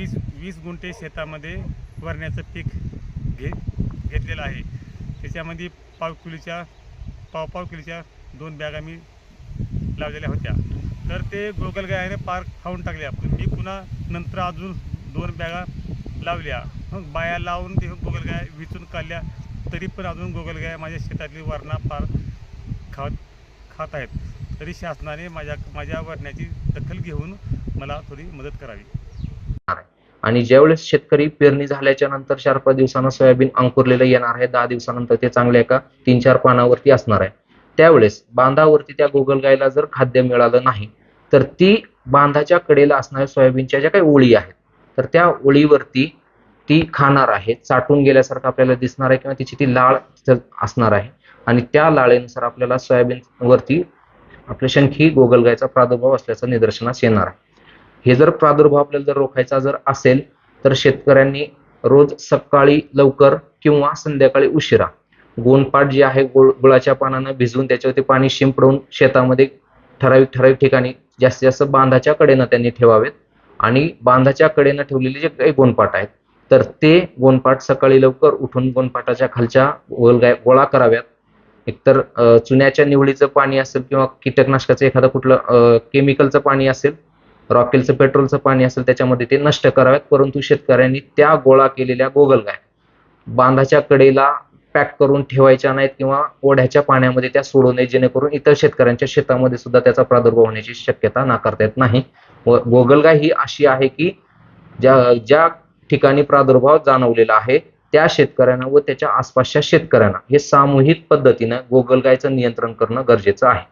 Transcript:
वीस गुंठे शेतामध्ये वरण्याचं पीक घे घेतलेलं आहे. त्याच्यामध्ये पाव किलोच्या पाव पाव किलोच्या दोन बॅगा मी लावलेल्या होत्या. तर ते गोगलगायाने पार खाऊन टाकल्या पण मी पुन्हा नंतर अजून दोन बॅगा लावल्या. मग बाया लावून ते गोगलगाय विचून काढल्या. तरी पण अजून गोगलगाय माझ्या शेतातली वरणा पार खात खात आहेत. तरी शासनाने माझ्या माझ्या वरण्याची दखल घेऊन मला थोडी मदत करावी. आणि ज्यावेळेस शेतकरी पेरणी झाल्याच्यानंतर चार पाच दिवसांना सोयाबीन अंकुरलेलं येणार आहे दहा दिवसानंतर ते चांगल्या एका तीन चार पानावरती असणार आहे. त्यावेळेस बांधावरती त्या गोगलगायला जर खाद्य मिळालं नाही तर ती बांधाच्या कडेला असणाऱ्या सोयाबीनच्या ज्या काही ओळी आहेत तर त्या ओळीवरती ती खाणार आहे चाटून गेल्यासारखं आपल्याला दिसणार आहे किंवा तिची ती लाळ असणार आहे. आणि त्या लाळेनुसार आपल्याला सोयाबीन वरती आपल्या शंखी गोगलगायचा प्रादुर्भाव असल्याचं निदर्शनास येणार आहे. हे जर प्रादुर्भाव आपल्याला जर रोखायचा जर असेल तर शेतकऱ्यांनी रोज सकाळी लवकर किंवा संध्याकाळी उशिरा गोणपाट जे आहे गुळ गुळाच्या पानानं भिजवून त्याच्यावरती पाणी शिंपडून शेतामध्ये ठराविक ठराविक ठिकाणी जास्तीत जास्त बांधाच्या कडेनं त्यांनी ठेवावेत. आणि बांधाच्या कडेनं ठेवलेले जे काही गोणपाट आहेत तर ते गोणपाट सकाळी लवकर उठून गोणपाटाच्या खालच्या गोलगाय गोळा कराव्यात. एकतर चुन्याच्या निवडीचं पाणी असेल किंवा कीटकनाशकाचं एखादं कुठलं केमिकलचं पाणी असेल रॉकेलचं पेट्रोलचं पाणी असेल त्याच्यामध्ये ते नष्ट कराव्यात परंतु शेतकऱ्यांनी त्या गोळा केलेल्या गोगलगाय बांधाच्या कडेला पॅक करून ठेवायच्या नाहीत किंवा ओढ्याच्या पाण्यामध्ये त्या सोडू नये जेणेकरून इतर शेतकऱ्यांच्या शेतामध्ये सुद्धा त्याचा प्रादुर्भाव होण्याची शक्यता नाकारता येत नाही. व गोगलगाय ही अशी आहे की ज्या ज्या ठिकाणी प्रादुर्भाव जाणवलेला आहे त्या शेतकऱ्यांना व त्याच्या आसपासच्या शेतकऱ्यांना हे सामूहिक पद्धतीनं गोगलगायचं नियंत्रण करणं गरजेचं आहे.